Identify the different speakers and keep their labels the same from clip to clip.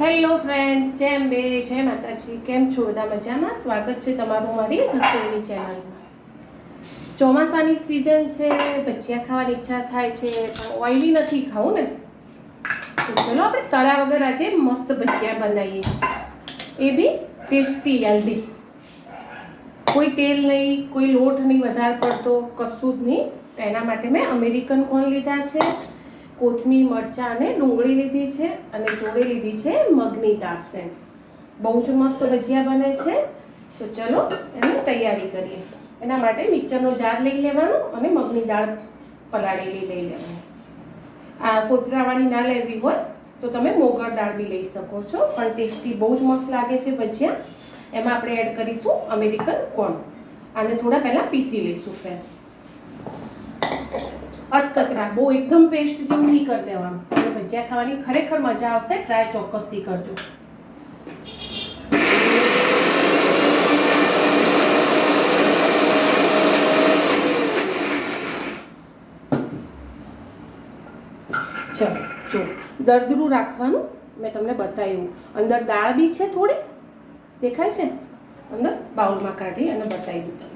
Speaker 1: Hello friends, જેમ બે, જય માતાજી. કેમ છો? બધા મજામાં? સ્વાગત છે તમારું મારી રસોઈની ચેનલમાં. ચોમાસાની સિઝન છે, ભજીયા ખાવાની ઈચ્છા થાય છે, પણ ઓઇલી નથી ખાવું ને? તો ચલો આપણે તળા વગર આજે મસ્ત ભજીયા બનાવીએ. એ બી ટેસ્ટી હેલ્ધી કોઈ તેલ નહીં, કોઈ લોટ નહીં, વધારે પડતો, કશું જ નહીં. તો એના માટે મેં અમેરિકન કોર્ન લીધા છે. કોથમીર, મરચાં અને ડુંગળી લીધી છે અને જોડે લીધી છે મગની દાળ ફ્રેન્ડ બહુ જ મસ્ત ભજીયા બને છે. તો ચલો એની તૈયારી કરીએ. એના માટે મિક્સરનો જાર લઈ લેવાનો અને મગની દાળ પલાળેલી લઈ લેવાની. આ ફોતરાવાળી ના લેવી હોય તો તમે મોગર દાળ બી લઈ શકો છો, પણ ટેસ્ટી બહુ જ મસ્ત લાગે છે ભજીયા. એમાં આપણે એડ કરીશું અમેરિકન કોર્ન. આને થોડા પહેલાં પીસી લઈશું ફ્રેન્ડ અધકચરા બહુ એકદમ પેસ્ટ જેવું નહીં કરી દેવાનું. અને ભજીયા ખાવાની ખરેખર મજા આવશે ટ્રાય ચોક્કસથી કરજો. ચલો, જો, દરદરું રાખવાનું મેં તમને બતાવ્યું. અંદર દાળ બી છે થોડી, દેખાય છે? અંદર બાઉલમાં કાઢી અને બતાવી તમને.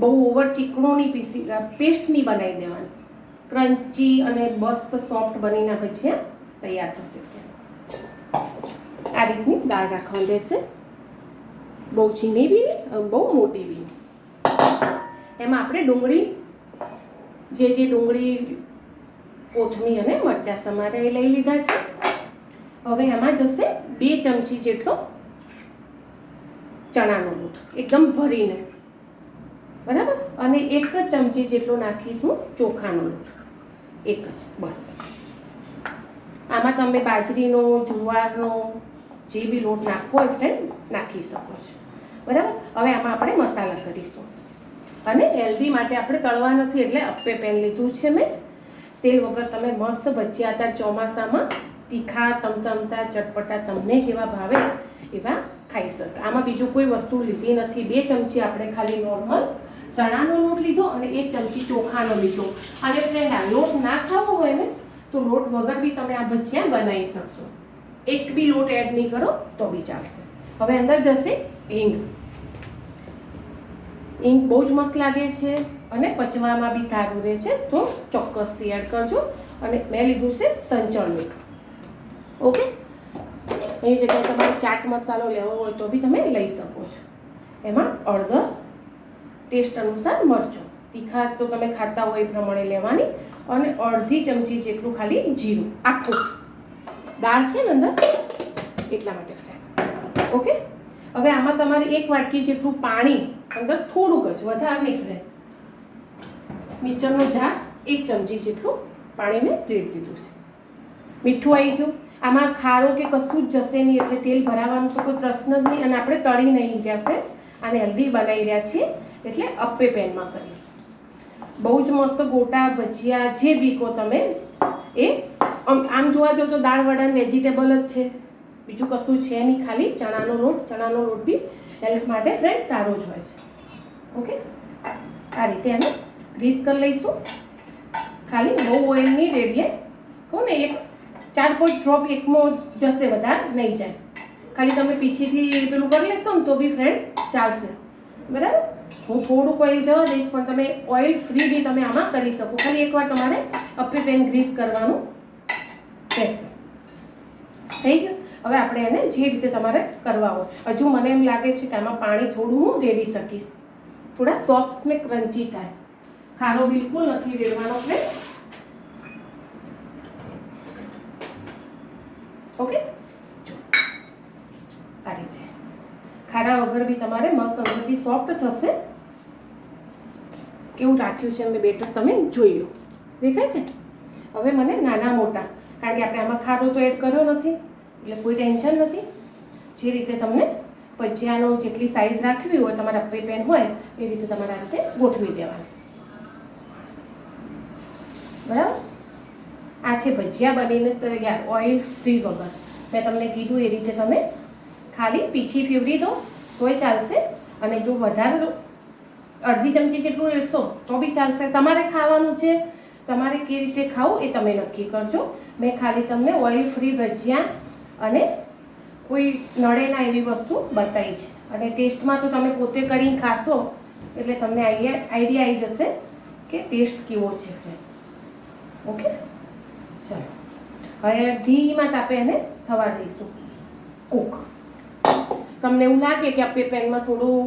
Speaker 1: બહુ ઓવર ચીકણોની પીસી પેસ્ટની બનાવી દેવાની. ક્રન્ચી અને મસ્ત સોફ્ટ બનીને પછી તૈયાર થશે. આ રીતની દાળ રાખવાની રહેશે. બહુ ચીની બી બહુ મોટી બી એમાં આપણે ડુંગળી, જે જે ડુંગળી કોથમી અને મરચાં સમારે એ લઈ લીધા છે. હવે એમાં જશે બે ચમચી જેટલો ચણાનો લોટ. એકદમ ભરીને. બરાબર? અને એક જ ચમચી જેટલો નાખીશું ચોખાનો લોટ. એક જ, બસ. આમાં તમે બાજરીનો, જુવારનો જે બી લોટ નાખવો હોય ફ્રેન્ડ નાખી શકો છો. બરાબર? હવે આમાં આપણે મસાલા કરીશું. અને હેલ્ધી માટે આપણે તળવા નથી, એટલે અપ્પે પેન લીધું છે મેં. તેલ વગર તમે મસ્ત ભજીયા હતા ચોમાસામાં તીખા, તમતમતા, ચટપટા તમને જેવા ભાવે એવા ખાઈ શકો. આમાં બીજું કોઈ વસ્તુ લીધી નથી. બે ચમચી આપણે ખાલી નોર્મલ ચણાનો લોટ લીધો અને એક ચમચી ચોખાનો લીધો. અને ફ્રેન્ડ આ લોટ ના ખાવો હોય ને, તો લોટ વગર બી તમે આ ભજીયા બનાવી શકશો. એક બી લોટ એડ નહીં કરો, તો બી ચાલશે. હવે અંદર જશે હિંગ. હિંગ બહુ જ મસ્ત લાગે છે અને પચવામાં બી સારું રહે છે, તો ચોક્કસથી એડ કરજો. અને મેં લીધું છે સંચળ મીઠું. ઓકે? એની જગ્યાએ તમારે ચાટ મસાલો લેવો હોય તો બી તમે લઈ શકો છો. એમાં અડધર ટેસ્ટ અનુસાર મરચું તીખા તો તમે ખાતા હોય એ પ્રમાણે લેવાની અને અડધી ચમચી જેટલું ખાલી જીરું આખું. દાળ છે ને અંદર? એટલા માટે ફ્રેન્ડ ઓકે હવે આમાં તમારે એક વાટકી જેટલું પાણી અંદર થોડુંક જ, વધારે નહીં ફ્રેન્ડ મિક્સરનો જાર એક ચમચી જેટલું પાણી મેં રેડ દીધું છે. મીઠું આવી ગયું. આમાં ખારો કે કશું જ જશે નહીં, એટલે તેલ ભરાવાનું તો કોઈ પ્રશ્ન જ નહીં અને આપણે તળી નહીં રહ્યા ફ્રેન્ડ આને હલ્દી બનાવી રહ્યા છીએ. એટલે અપ્પે પેનમાં કરીશ. બહુ જ મસ્ત ગોટા, ભજીયા, જે બીકો તમે એ આમ જોવા જાવ તો દાળ વડા વેજીટેબલ જ છે. બીજું કશું છે નહીં ખાલી, ચણાનો લોટ ચણાનો લોટ બી હેલ્થ માટે ફ્રેન્ડ સારો જ હોય છે. ઓકે? આ રીતે એને ગ્રીસ કરી લઈશું. ખાલી બહુ ઓઇલ નહીં રેડીએ. કહું ને, એક, ચાર પાંચ ડ્રોપ એકમાં જશે વધારે નહીં જાય. ખાલી તમે પીછીથી પેલું કરી લેશો ને તો બી ફ્રેન્ડ ચાલશે. બરાબર? હું થોડુંક ઓઇલ જવા દઈશ, પણ તમે ઓઇલ ફ્રી બી તમે આમાં કરી શકો. ખાલી એકવાર તમારે અપ્પી પેન ગ્રીસ કરવાનું રહેશે. થઈ ગયું? હવે આપણે એને જે રીતે તમારે કરવા હોય. હજુ મને એમ લાગે છે કે આમાં પાણી થોડું હું રેડી શકીશ. થોડા સોફ્ટ ને ક્રન્ચી થાય. ખારો બિલકુલ નથી રેડવાનો ફ્રેન્ડ ઓકે જો આ રીતે ખારા વગર બી તમારે મસ્ત અંદરથી સોફ્ટ થશે. કેવું રાખ્યું છે મેં બેટર તમે જોઈ લો. દેખાય છે? હવે મને નાના મોટા, કારણ કે આપણે આમાં ખારો તો એડ કર્યો નથી, એટલે કોઈ ટેન્શન નથી. જે રીતે તમને ભજીયાનો જેટલી સાઇઝ રાખવી હોય, તમારા અપ્પે પેન હોય, એ રીતે તમારે આ રીતે ગોઠવી દેવાનું. બરાબર? આ છે ભજીયા બનીને તૈયાર ઓઇલ ફ્રી વગર. મેં તમને કીધું એ રીતે તમે ખાલી પીછી ફેવરી દો, તોય ચાલશે. અને જો વધારે અડધી ચમચી જેટલું લેશો તો બી ચાલશે. તમારે ખાવાનું છે, તમારે કેવી રીતે ખાવું એ તમે નક્કી કરજો. મેં ખાલી તમને ઓઇલ ફ્રી ભજીયા અને કોઈ નડે ના એવી વસ્તુ બતાવી છે. અને ટેસ્ટમાં તો તમે પોતે કરીને ખાશો, એટલે તમને આઈડિયા આઈડિયા આવી જશે કે ટેસ્ટ કેવો છે. ઓકે? ચાલો. હવે ધીમા તાપે એને થવા દઈશું. કૂક તમને એવું લાગે કે આપણે પેનમાં થોડું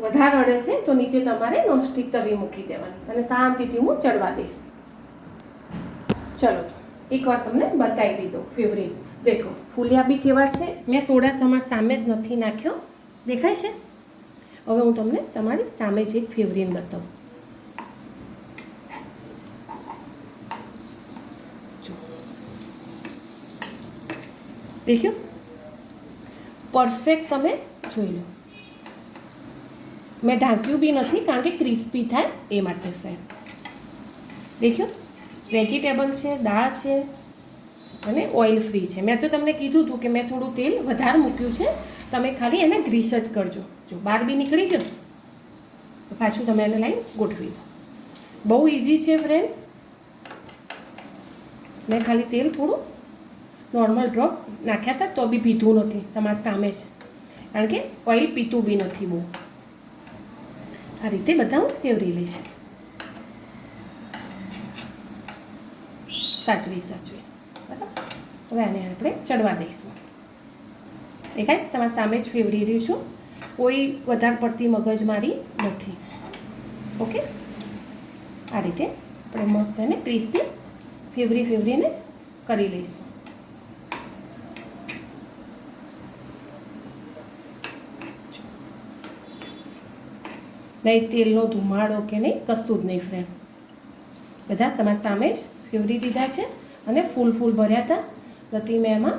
Speaker 1: વધારે અડે છે, તો નીચે તમારે નોનસ્ટિક તવી મૂકી દેવાની. અને શાંતિથી હું ચડવા દઈશ. ચલો, એકવાર તમને બતાવી દીધો ફેવરિટ દેખો, ફૂલિયા બી કેવા છે? મેં સોડા તમારી સામે જ નથી નાખ્યો. દેખાય છે? હવે હું તમને તમારી સામે જ એક ફેવરીન બતાવું. દેખ્યું? પરફેક્ટ તમે જોઈ લો. મેં ઢાંક્યું બી નથી કારણ કે ક્રિસ્પી થાય એ માટે ફ્રેન્ડ દેખ્યું? વેજીટેબલ છે, દાળ છે અને ઓઇલ ફ્રી છે. મેં તો તમને કીધું હતું કે મેં થોડું તેલ વધારે મૂક્યું છે. તમે ખાલી એને ગ્રીસ જ કરજો. જો બહાર બી નીકળી ગયો, તો પાછું તમે એને લાઈન ગોઠવી દો. બહુ ઇઝી છે ફ્રેન્ડ મેં ખાલી તેલ થોડું નોર્મલ ડ્રોપ નાખ્યા હતા તો બી પીધું નથી, તમારી સામે જ. કારણ કે ઓઇલ પીતું બી નથી બહુ. આ રીતે બધા હું ફેવરી લઈશ. સાચવી સાચવી. બરાબર? હવે આને આપણે ચડવા દઈશું. દેખાય છે તમારી સામે જ ફેવરી રહ્યું છું. કોઈ વધારે પડતી મગજ મારી નથી. ઓકે? આ રીતે આપણે મસ્ત એને ક્રિસ્પી ફેવરી, ફેવરીને કરી લઈશું. નહીં તેલનો ધુમાડો કે નહીં, કશું જ નહીં ફ્રેન્ડ બધા તમારી સામે જ ફેવરી દીધા છે અને ફૂલ ફૂલ ભર્યા હતા. નથી મેં એમાં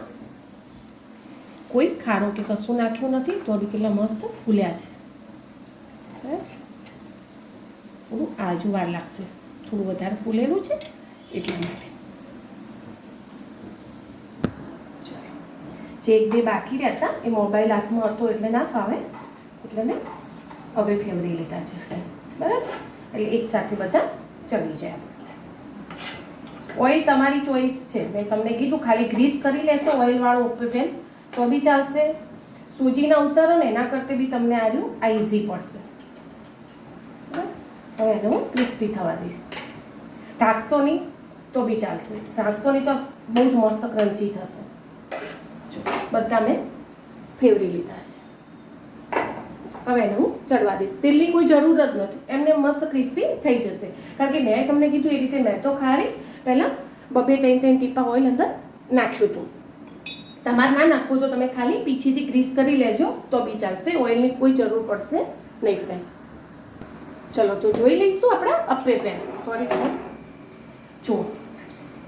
Speaker 1: કોઈ ખારો કે કશું નાખ્યું નથી, તો બી કેટલા મસ્ત ફૂલ્યા છે? થોડું આજુ વાર લાગશે. થોડું વધારે ફૂલેલું છે એટલા માટે. જે એક બે બાકી રહ્યા હતા, એ મોબાઈલ હાથમાં હતો એટલે ના ફાવે. એટલે મેં હવે ફેવરી લીધા છે. બરાબર? એટલે એક સાથે બધા ચડી જાય. ઓઇલ તમારી ચોઈસ છે. મેં તમને કીધું ખાલી ગ્રીસ કરી લેશો ઓઇલવાળું પેન તો બી ચાલશે. સૂજીના ઉતારો ને એના કરતે બી તમને આવ્યું આ ઇઝી પડશે? હવે એને હું ક્રિસ્પી થવા દઈશ. ઢાંકશો તો બી ચાલશે. ઢાંકશો તો બહુ જ મસ્ત ક્રંચી થશે. બધા મેં ફેવરી લીધા હવે એને હું ચડવા દઈશ. તેલની કોઈ જરૂર જ નથી. એમને મસ્ત ક્રિસ્પી થઈ જશે. કારણ કે મેં તમને કીધું એ રીતે મેં તો ખારી પહેલાં બબે ત્રણ ત્રણ ટીપા ઓઇલ અંદર નાખ્યું હતું. તમારે ના નાખવું તો તમે ખાલી પીછીથી ગ્રીસ કરી લેજો તો બી ચાલશે. ઓઇલની કોઈ જરૂર પડશે નહીં ફ્રેન્ડ. ચલો તો જોઈ લઈશું આપણા અપ્પે પેન. સોરી ફોન જો,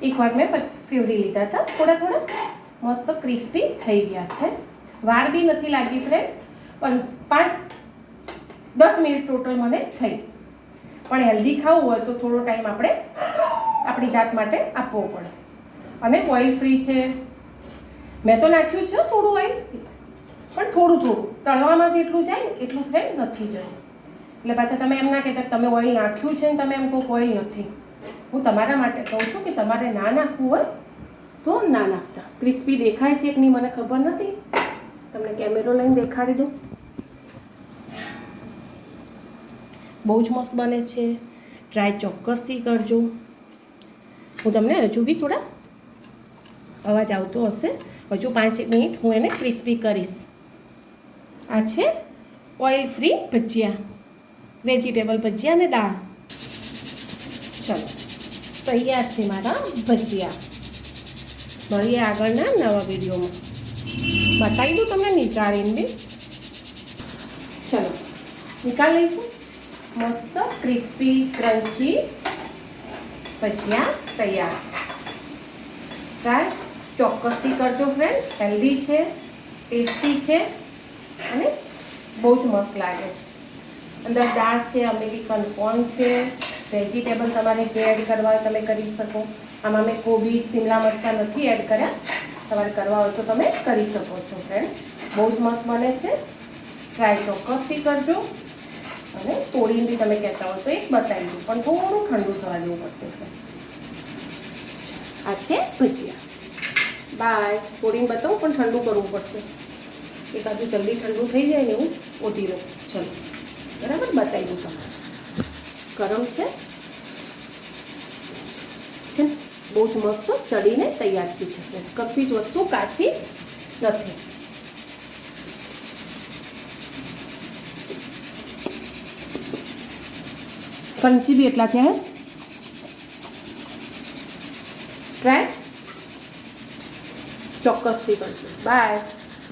Speaker 1: એકવાર મેં ફેવરી લીધા હતા. થોડા થોડા મસ્ત ક્રિસ્પી થઈ ગયા છે. વાર બી નથી લાગી ફ્રેન્ડ પણ પાંચ દસ મિનિટ ટોટલ મને થઈ. પણ હેલ્ધી ખાવું હોય તો થોડો ટાઈમ આપણે આપણી જાત માટે આપવો પડે. અને ઓઇલ ફ્રી છે. મેં તો નાખ્યું છે થોડું ઓઇલ પણ થોડું થોડું. તળવામાં જેટલું જાય ને એટલું ફ્રેન્ડ નથી જતું. એટલે પાછા તમે એમ ના કહેતા તમે ઓઇલ નાખ્યું છે ને તમે એમ કહો ઓઇલ નથી. હું તમારા માટે કહું છું કે તમારે ના નાખવું હોય તો ના નાખતા. ક્રિસ્પી દેખાય છે કે નહીં મને ખબર નથી. તમને કેમેરો લઈને દેખાડી દઉં. બહુ જ મસ્ત બને છે. ટ્રાય ચોક્કસથી કરજો. હું તમને હજુ બી થોડા અવાજ આવતો હશે. હજુ પાંચ મિનિટ હું એને ક્રિસ્પી કરીશ. આ છે oil free bhajia vegetable bhajia અને દાળ. ચલો, તૈયાર છે મારા ભજીયા. મળીએ આગળના નવા વિડીયોમાં. બતાવી દઉં તમને, નિકાળીને બી. ચલો, નિકાળ લઈશું. મસ્ત ક્રિસ્પી ક્રન્ચી ભજીયા તૈયાર છે. ટ્રાય ચોક્કસથી કરજો ફ્રેન્ડ હેલ્ધી છે ટેસ્ટી છે અને બહુ જ મસ્ત લાગે છે. અંદર દાળ છે, અમેરિકન કોર્ન છે વેજીટેબલ તમારે જે એડ કરવા હોય તમે કરી શકો. આમાં મેં કોબી, શિમલા મરચાં નથી એડ કર્યા. તમારે કરવા હોય તો તમે કરી શકો છો ફ્રેન્ડ બહુ જ મસ્ત બને છે. ટ્રાય ચોક્કસથી કરજો. અને તોડીને બી તમે કહેતા હો તો એક બતાવી દઉં પણ થોડું ઠંડુ થવા દેવું પડશે આ છે ભજીયા. બાય તોડીને બતાવું પણ ઠંડુ કરવું પડશે. એકાદું જલ્દી ઠંડુ થઈ જાય ને એવું ઓધી લઉં ચલો. બરાબર? બતાવી દઉં તમને. ગરમ છે. છે. બહુ જ મસ્ત ચડીને તૈયાર થઈ છે કશી જ વસ્તુ કાચી નથી. કંચી બી એટલા થયા ટ્રાય ચોક્કસથી કરશું બાય